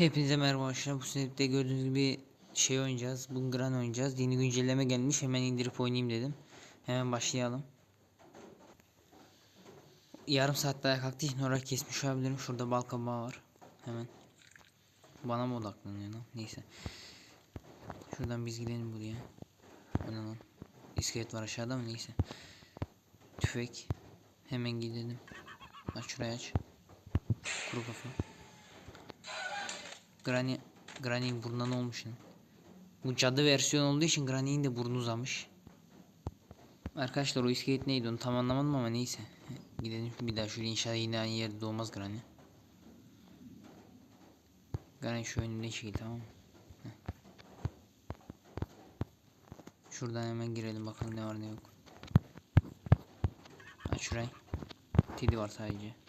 Hepinize merhaba arkadaşlar. Bu snap'te gördüğünüz gibi şey oynayacağız. Bungran oynayacağız. Yeni güncelleme gelmiş. Hemen indirip oynayayım dedim. Hemen başlayalım. Yarım saat daha kalktığı için orayı kesmiş olabilirim. Şurada bal kabağı var. Hemen. Bana mı odaklanıyor lan? Neyse. Şuradan biz gidelim buraya. O ne lan? İskelet var aşağıda mı? Neyse. Tüfek. Hemen gidelim. Aç şurayı aç. Kuru kafa. Granny Granny'in burnundan olmuş yani. Bu cadı versiyon olduğu için Granny'in de burnu uzamış. Arkadaşlar o iskelet neydi onu tam anlamadım ama neyse. Gidelim bir daha şöyle inşallah yine aynı yerde doğmaz Granny. Granny şu önünde çekil tamam mı? Şuradan hemen girelim bakalım ne var ne yok. Aç şurayı. Teddy var sadece.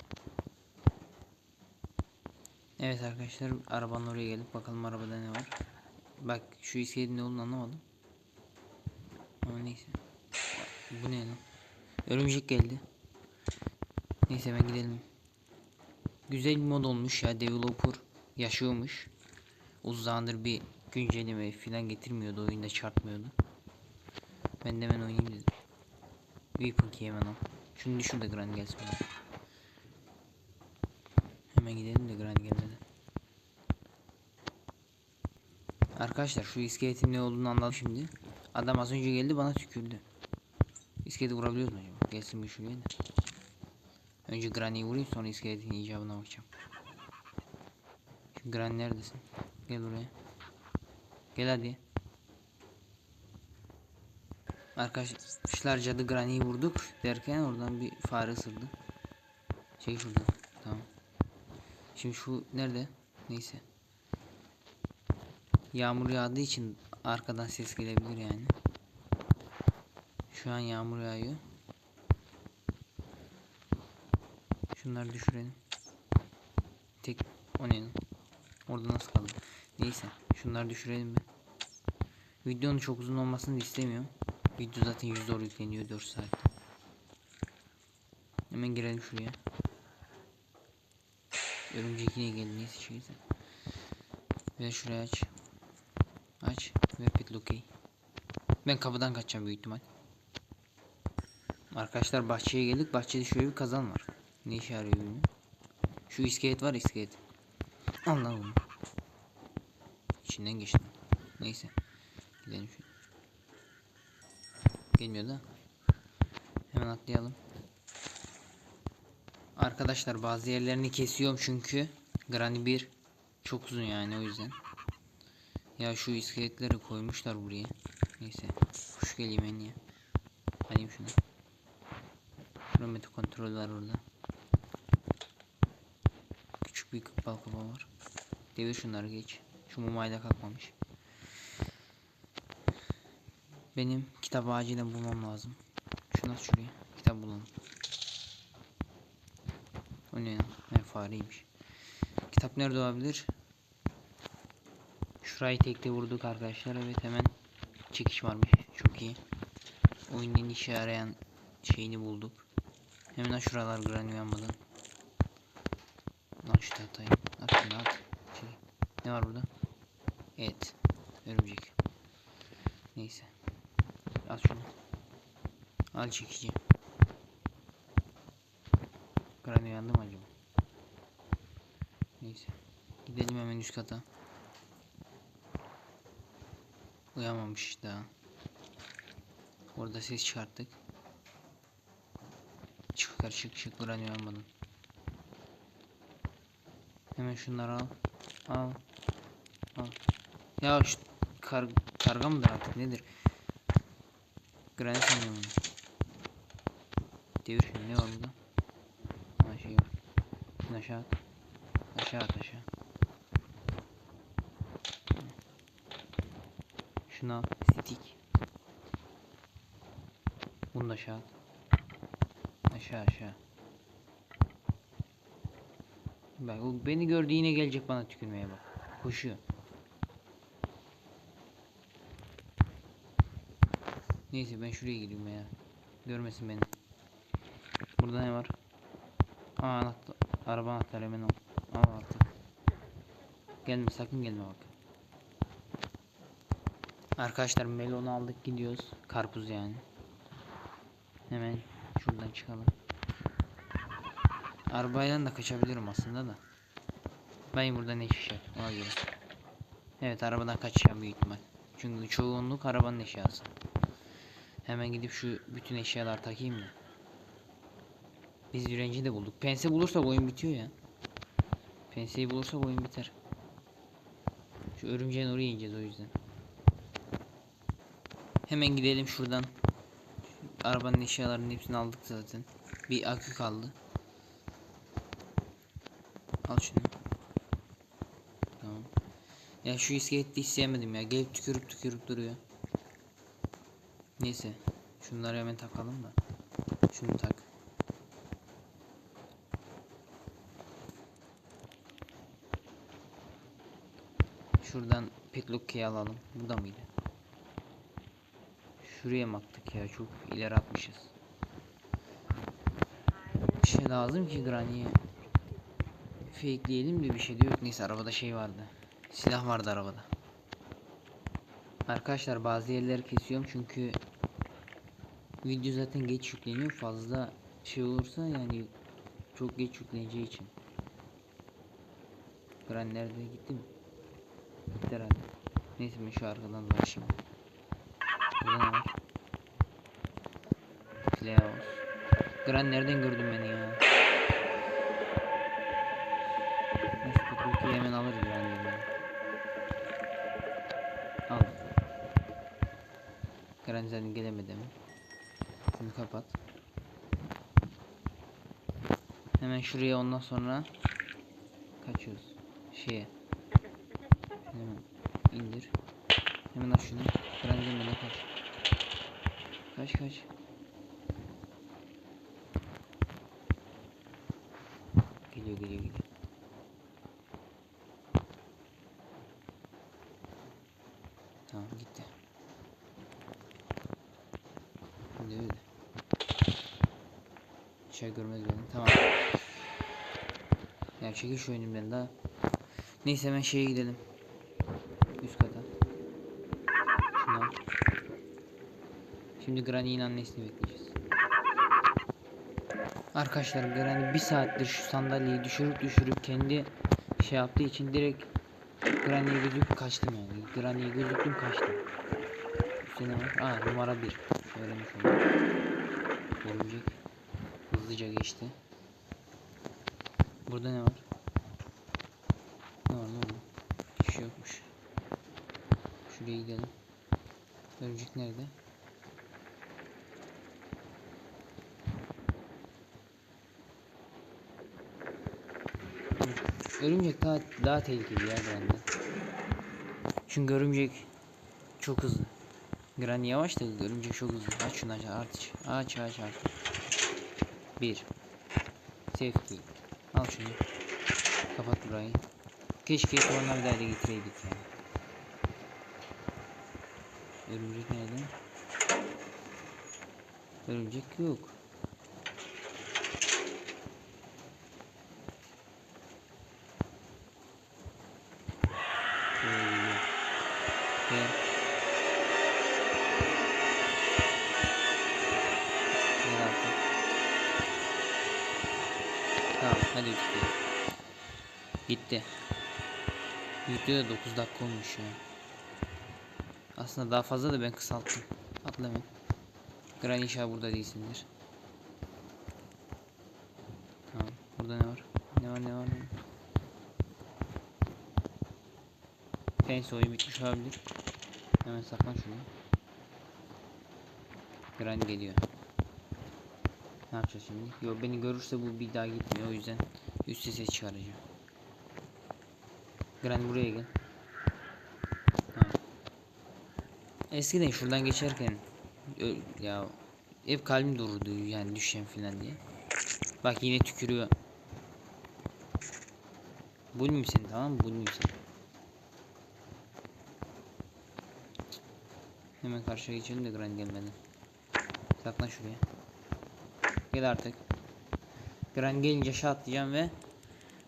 Evet arkadaşlar arabanın oraya gelip bakalım arabada ne var. Bak şu iskeletin ne olduğunu anlamadım. Ama neyse. Bu ne lan? Örümcek geldi. Neyse ben gidelim. Güzel bir mod olmuş ya developer yaşıyormuş. Uzun zamandır bir güncelleme falan getirmiyordu oyunda çarpmıyordu. Ben de hemen oynayayım dedim. Weapon key hemen al. Şunu düşür de Grand gelsin. Hemen gidelim de Grand gelmedi. Arkadaşlar şu iskeletin ne olduğunu anladım şimdi. Adam az önce geldi bana tükürdü. İskeleti vurabiliyoruz mu acaba? Gelsin bir şuraya da. Önce Granny'yi vurayım sonra iskeletin icabına bakacağım. Şu Granny neredesin? Gel buraya. Gel hadi. Arkadaşlar cadı Granny'yi vurduk derken oradan bir fare ısırdı. Çek şuradan. Tamam. Şimdi şu nerede? Neyse. Yağmur yağdığı için arkadan ses gelebilir yani. Şu an yağmur yağıyor. Şunları düşürelim. Tek o ne? Orada nasıl kaldı? Neyse. Şunları düşürelim mi? Videonun çok uzun olmasını istemiyorum. Video zaten yüz zor yükleniyor 4 saat. Hemen girelim şuraya. Örümcek yine geldi neyse şeyse. Ve şuraya aç. Aç ve pet okey. Ben kapıdan kaçacağım büyük ihtimal. Arkadaşlar bahçeye geldik. Bahçede şöyle bir kazan var. Ne işe yarıyor bilmiyorum. Şu iskelet var iskelet. Allah onu. İçinden geçtim. Neyse. Gidelim şu. Gelmiyor da. Hemen atlayalım. Arkadaşlar bazı yerlerini kesiyorum çünkü Granny 1 çok uzun yani o yüzden. Ya şu iskeletleri koymuşlar buraya. Neyse. Kuş geleyim en iyi. Alayım şunu. Krometo kontrol var orada. Küçük bir bal kabağı var. Devir şunları geç. Şu mumayla kalkmamış. Benim kitap acilen bulmam lazım. Şunu aç şuraya. Kitap bulalım. O ne ya? Ne fareymiş. Kitap nerede olabilir? Şurayı tekte vurduk arkadaşlar. Evet hemen çekiş varmış. Çok iyi. Oyunun işe yarayan şeyini bulduk. Hemen şuralar granny yanmadan. Lan şu tahtayı. At şunu at. Şey. Ne var burada? Evet. Örümcek. Neyse. At şunu. Al çekici. Granny yandı mı acaba? Neyse. Gidelim hemen üst kata. Uyanmamış daha. Orada ses çıkarttık. Çık çık çık Granny uyanmadın. Hemen şunları al. Al. Al. Ya şu kar karga mıdır artık nedir? Granny sanıyorum onu. Devir şimdi ne var burada? Ha şey var. Şunu aşağı at. Aşağı at aşağı. Şunu al. Stick. Bunu da aşağı. Aşağı aşağı. Bak beni gördü yine gelecek bana tükürmeye bak. Koşuyor. Neyse ben şuraya gireyim ya. Görmesin beni. Burada ne var? Aa anahtar. Araba anahtarı hemen al. Al artık. Gelme sakın gelme bak. Arkadaşlar melonu aldık gidiyoruz. Karpuz yani. Hemen şuradan çıkalım. Arabayla da kaçabilirim aslında da. Ben burada ne şişer ona göre. Evet arabadan kaçacağım büyük ihtimal. Çünkü çoğunluk arabanın eşyası. Hemen gidip şu bütün eşyalar takayım da. Biz direnci de bulduk. Pense bulursak oyun bitiyor ya. Penseyi bulursak oyun biter. Şu örümceğin oraya ineceğiz o yüzden. Hemen gidelim şuradan. Şu arabanın eşyalarının hepsini aldık zaten. Bir akü kaldı. Al şunu. Tamam. Ya şu iskeleti hiç sevmedim ya. Gelip tükürüp tükürüp duruyor. Neyse. Şunları hemen takalım da. Şunu tak. Şuradan petlock key alalım. Burada mıydı? Şuraya attık ya? Çok ileri atmışız. Bir şey lazım ki Granny'e. Fakeleyelim de bir şey de yok. Neyse arabada şey vardı. Silah vardı arabada. Arkadaşlar bazı yerleri kesiyorum çünkü video zaten geç yükleniyor. Fazla şey olursa yani çok geç yükleneceği için. Granny nerede gitti mi? Gitti herhalde. Neyse ben şu arkadan dolaşayım. Var? Flaos. Gran nereden gördün beni ya? Petrol'ü hemen alırız Gran yerine. Al. Gran zaten gelemedi mi? Şunu kapat. Hemen şuraya ondan sonra kaçıyoruz. Şeye. Hemen indir. Hemen aç şunu. Kaç. Kaç kaç. Geliyor geliyor geliyor. Tamam gitti. Şimdi öyle. Şey görmez beni. Tamam. Ya çekil şu önümden daha. Neyse hemen şeye gidelim. Üst kata. Şunu al. Şimdi Granny'nin annesini bekleyeceğiz. Arkadaşlar Granny bir saattir şu sandalyeyi düşürüp düşürüp kendi şey yaptığı için direkt Granny'ye gözüküp kaçtım yani. Granny'ye gözüktüm kaçtım. Üstüne var. Aa numara bir. Öğrenmiş oldum. Örümcek hızlıca geçti. Burada ne var? Ne var ne oldu? Bir şey yokmuş. Şuraya gidelim. Örümcek nerede? Örümcek daha daha tehlikeli ya bende. Çünkü örümcek çok hızlı. Granny yavaş da örümcek çok hızlı. Aç şunu aç aç aç aç aç. Bir. Safety. Al şunu. Kapat burayı. Keşke sonra bir daha da getireydik ya. Örümcek nerede? Örümcek yok. Gel. Gel artık. Tamam hadi bitti. Gitti. Video da 9 dakika olmuş ya. Aslında daha fazla da ben kısalttım. Atla hemen. Granny inşallah burada değilsindir. Tamam. Burada ne var? Ne var ne var ne var? Fence oyun bitmiş olabilir. Hemen saklan şunu. Granny geliyor. Ne yapacağız şimdi? Yo beni görürse bu bir daha gitmiyor o yüzden üst ses çıkaracağım. Granny buraya gel. Tamam. Eskiden şuradan geçerken ya hep kalbim dururdu yani düşeceğim falan diye. Bak yine tükürüyor. Bulmayayım seni tamam mı? Bulmayayım seni. Hemen karşıya geçelim de Grand gelmeden. Saklan şuraya. Gel artık. Grand gelince aşağı atlayacağım ve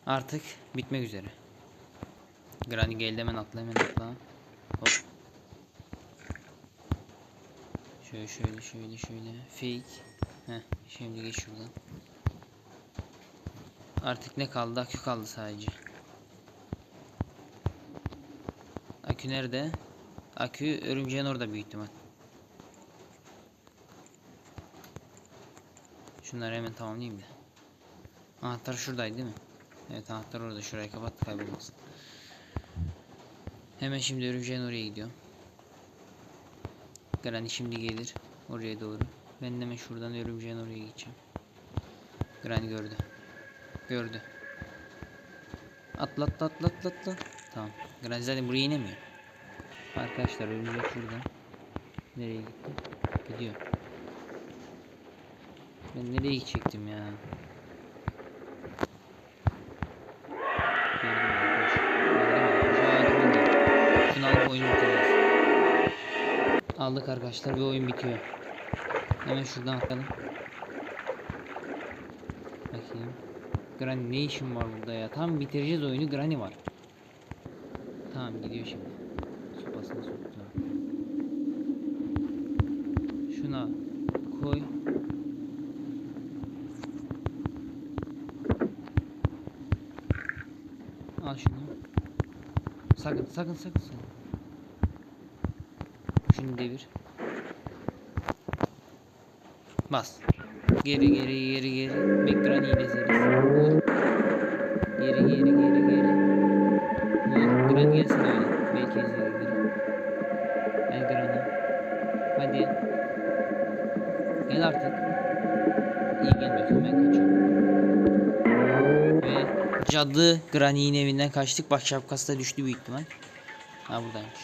artık bitmek üzere. Granny geldi hemen atla hemen atla. Hop. Şöyle şöyle şöyle şöyle. Fake. Heh, şimdi geç şuradan. Artık ne kaldı? Akü kaldı sadece. Akü nerede? Akü örümceğin orada büyük ihtimal. Şunları hemen tamamlayayım da. Anahtar şuradaydı değil mi? Evet anahtar orada. Şurayı kapat kaybolmasın. Hemen şimdi örümceğin oraya gidiyorum. Granny şimdi gelir. Oraya doğru. Ben de hemen şuradan örümceğin oraya gideceğim. Granny gördü. Gördü. Atla atla atla atla atla. Tamam. Granny zaten buraya inemiyor. Arkadaşlar örümcek şurada. Nereye gitti? Gidiyor. Ben nereye gidecektim ya? Aldık arkadaşlar ve oyun bitiyor. Hemen şuradan atlayalım. Bakayım. Granny ne işin var burada ya? Tam bitireceğiz oyunu Granny var. Tamam gidiyor şimdi. Al şunu. Sakın sakın sakın sakın. Şunu devir. Bas. Geri geri geri geri. Bekran'ı izleriz. Vur. Geri geri geri geri. Vur. Gran gelsin öyle. Cadı Granny'nin evinden kaçtık. Bak şapkası da düştü büyük ihtimal. Ha buradaymış.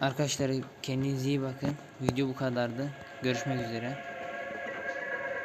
Arkadaşlar kendinize iyi bakın. Video bu kadardı. Görüşmek üzere.